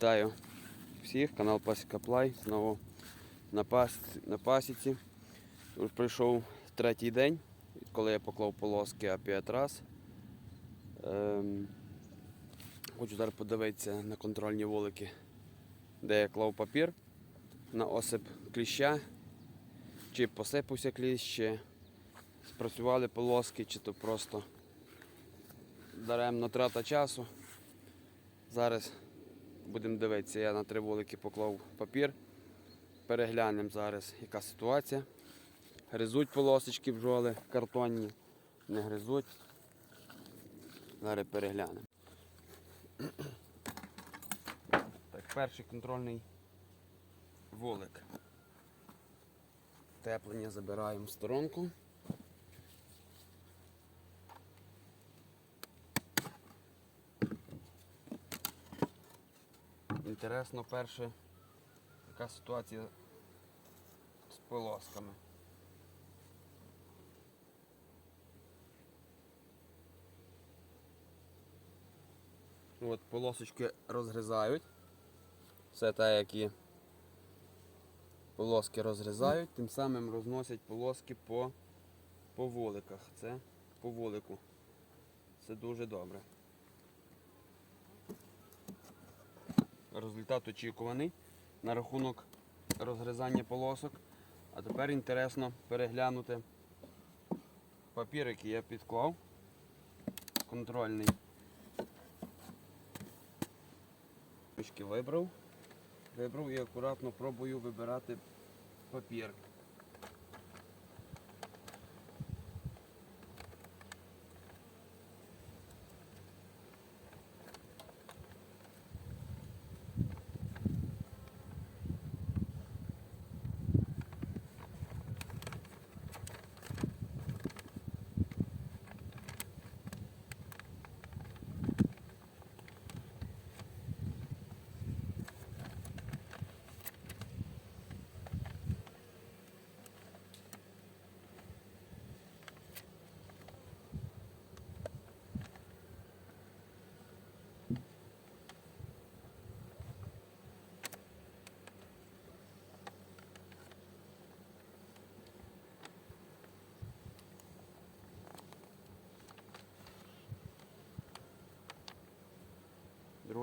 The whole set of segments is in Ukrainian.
Вітаю всіх, канал Пасіка Плай. Знову на, пас... на пасіці. Уже прийшов третій день, коли я поклав полоски А5 раз. Ем... Хочу зараз подивитися на контрольні вулики, де я клав папір на осип кліща, чи посипався кліщ, чи спрацювали полоски, чи то просто даремно трата часу. Зараз будемо дивитися, я на три вулики поклав папір. Переглянемо зараз, яка ситуація. Гризуть полосочки бджоли картонні, не гризуть. Зараз переглянемо. Так, перший контрольний вулик. Теплення забираємо в сторонку. Інтересно перше, яка ситуація з полосками. От полосочки розгризають. Все так, як і полоски розгризають, тим самим розносять полоски по, по вуликах. Це по вулику. Це дуже добре. Результат очікуваний на рахунок розгризання полосок. А тепер інтересно переглянути папір, який я підклав. Контрольний. Вибрав. Вибрав і акуратно пробую вибирати папір.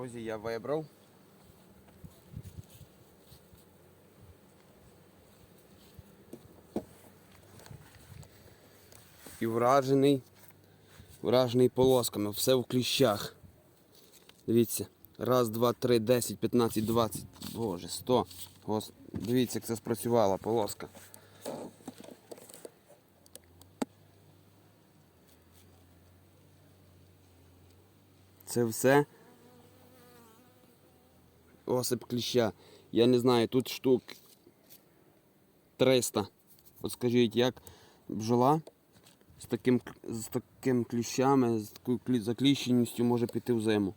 Друзі, я вибрав. І вражений, вражений полосками, все в кліщах. Дивіться. Раз, два, три, десять, п'ятнадцять, двадцять. Боже, сто. Гос... Дивіться, як це спрацювала полоска. Це все осип кліща. Я не знаю, тут штук 300. От скажіть, як бджола з таким, з таким кліщами, з такою клі- закліщеністю може піти в зиму.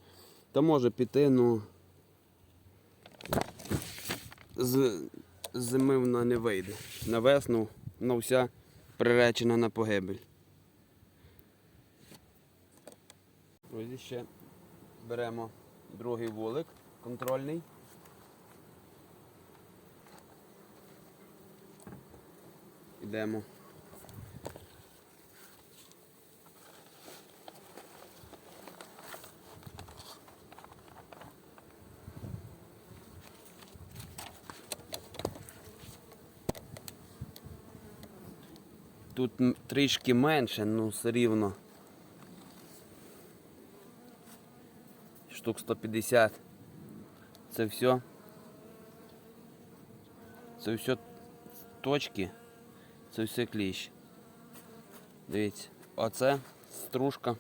Та може піти, ну з, зими вона не вийде. На весну вона вся приречена на погибель. Ось ще беремо другий вулик контрольний. Ідемо. Тут трішки менше, ну все рівно. Штук 150. Це все. Це все точки. Це все кліщ. Дивіться. Оце стружка.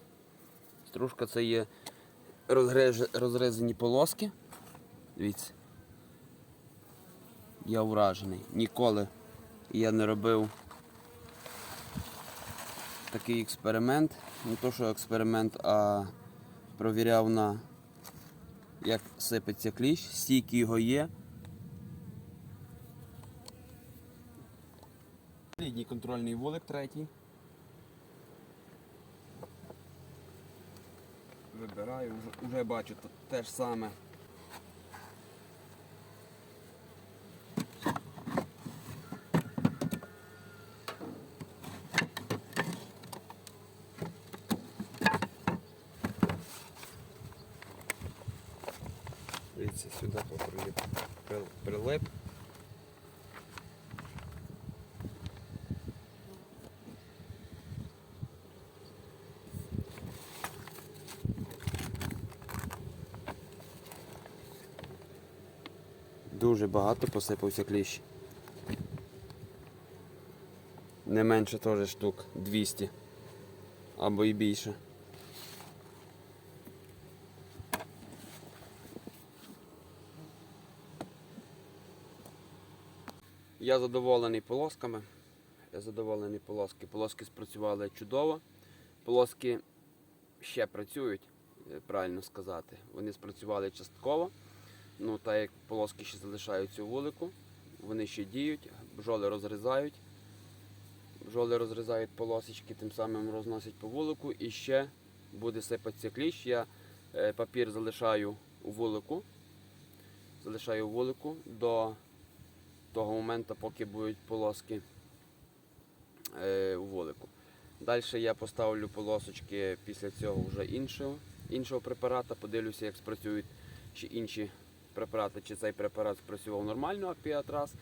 Стружка це є розрезані полоски. Дивіться. Я вражений. Ніколи я не робив такий експеримент. Не то, що експеримент, а провіряв на як сипеться кліщ, стільки його є. Лідній контрольний вулик третій. Вибираю, вже, вже бачу те- ж саме. При- прилип. Дуже багато посипався кліщ. Не менше теж штук 200 або і більше. Я задоволений полосками. Я задоволений полоски. Полоски спрацювали чудово. Полоски ще працюють, е, правильно сказати. Вони спрацювали частково. Ну, так як полоски ще залишаються у вулику, вони ще діють, бджоли розрізають. Бджоли розрізають полосочки, тим самим розносять по вулику і ще буде сипатися кліщ. Я е, папір залишаю у вулику. Залишаю у вулику до того моменту, поки будуть полоски е, у вулику. Далі я поставлю полосочки після цього вже іншого, іншого препарата, подивлюся, як спрацюють ще інші препарати, чи цей препарат спрацював нормально, апіатраз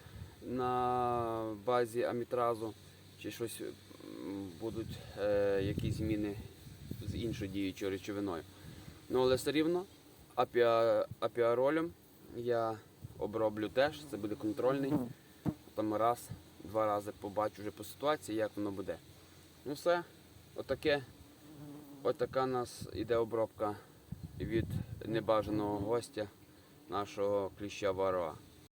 на базі амітразу, чи щось будуть е, якісь зміни з іншою діючою речовиною. Ну, але все рівно апіа, апіаролем я оброблю теж, це буде контрольний. Там раз, два рази побачу вже по ситуації, як воно буде. Ну все, отаке, отака у нас іде обробка від небажаного гостя нашого кліща вароа.